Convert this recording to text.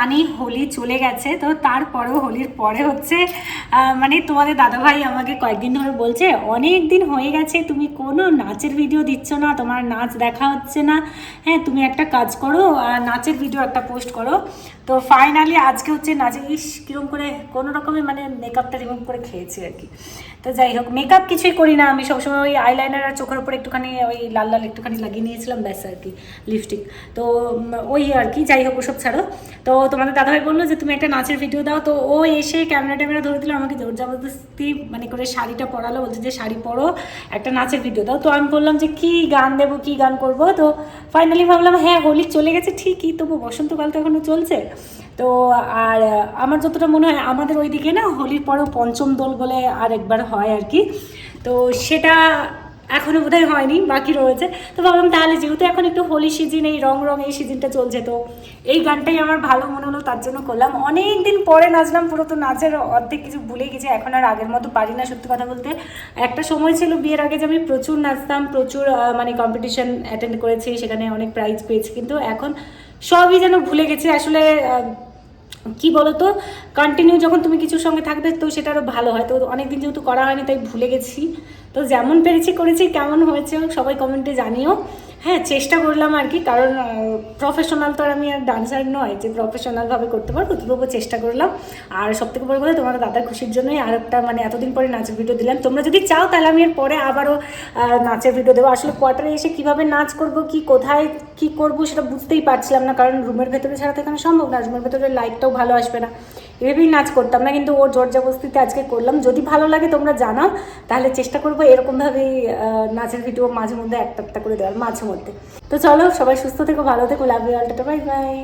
জানি হোলি চলে গেছে, তো তারপরেও হোলির পরে হচ্ছে মানে তোমাদের দাদাভাই আমাকে কয়েকদিন ধরে বলছে, অনেক দিন হয়ে গেছে, তুমি কোনো নাচের ভিডিও দিচ্ছ না, তোমার নাচ দেখা হচ্ছে না। হ্যাঁ তুমি একটা কাজ করো নাচের ভিডিও একটা পোস্ট করো। তো ফাইনালি আজকে হচ্ছে নাচে ইস কীরকম করে কোনো রকমের মানে মেকআপটা রিমুভ করে খেয়েছি আর কি। তো যাই হোক মেকআপ কিছুই করি না, আমি সবসময় ওই আইলাইনার আর চোখের উপর একটুখানি, ওই লাল লাল একটুখানি লাগিয়ে নিয়েছিলাম, ব্যাস আর কি লিপস্টিক তো ওই আর কি, যাই হোক ওসব ছাড়ো। তো তোমাদের দাদাভাই বলল যে, তুমি একটা নাচের ভিডিও দাও। তো ও এসে ক্যামেরা ট্যামেরা ধরে দিল, আমাকে জোর জবরদস্তি মানে করে শাড়িটা পরালো, বলছে যে, শাড়ি পরো, একটা নাচের ভিডিও দাও। তো আমি বললাম যে, কি গান দেবো, কি গান করব? তো ফাইনালি ভাবলাম হ্যাঁ হোলি চলে গেছে ঠিকই, তবু বসন্তকাল তো এখনও চলছে। তো আর আমার যতটা মনে হয়, আমাদের ওইদিকে না হোলির পরেও পঞ্চম দোল বলে আর একবার হয় আর কি। তো সেটা এখনও বোধহয় হয়নি, বাকি রয়েছে। তো ভাবলাম তাহলে যেহেতু এখন একটু হোলি সিজন এই রং রং এই সিজনটা চলছে, তো এই গানটাই আমার ভালো মনে হলো, তার জন্য করলাম। অনেক দিন পরে নাচলাম, পুরো তো নাচের অর্ধেক কিছু ভুলে গেছি, এখন আর আগের মতো পারি না, সত্যি কথা বলতে। একটা সময় ছিল বিয়ের আগে যে আমি প্রচুর নাচতাম, প্রচুর মানে কম্পিটিশন অ্যাটেন্ড করেছি, সেখানে অনেক প্রাইজ পেয়েছি, কিন্তু এখন সবই যেন ভুলে গেছি। আসলে কি বলতো? কন্টিনিউ যখন তুমি কিছুর সঙ্গে থাকবে তো সেটা আরও ভালো হয়। তো অনেকদিন যেহেতু করা হয়নি, তাই ভুলে গেছি। তো যেমন পেরেছি করেছি, কেমন হয়েছে সবাই কমেন্টে জানিও। হ্যাঁ চেষ্টা করলাম আর কি। কারণ প্রফেশনাল তো আর আমি আর ডান্সার নয়, যে প্রফেশনালভাবে করতে পারব, তবুও চেষ্টা করলাম। আর সব থেকে বড় কথা তোমার দাদার খুশির জন্যই আর একটা মানে এতদিন পরে নাচের ভিডিও দিলাম। তোমরা যদি চাও, তাহলে আমি এর পরে আবারও নাচের ভিডিও দেবো। আসলে কোয়ার্টারে এসে কীভাবে নাচ করব, কি কোথায় কি করব, সেটা বুঝতেই পারছিলাম না। কারণ রুমের ভেতরে ছাড়া তো এখানে সম্ভব না। রুমের ভেতরে লাইটটাও ভালো আসবে না। এভাবেই নাচ করতাম না, কিন্তু ওর জোর জবস্তিতে আজকে করলাম। যদি ভালো লাগে, তোমরা জানাও। তাহলে চেষ্টা করব এরকমভাবেই নাচের ভিডিও মাঝে মধ্যে একটা একটা করে দেওয়ার, মাঝে মধ্যে। তো চলো সবাই সুস্থ থেকো ভালো থেকো লাভ ইউ অলটা বাই বাই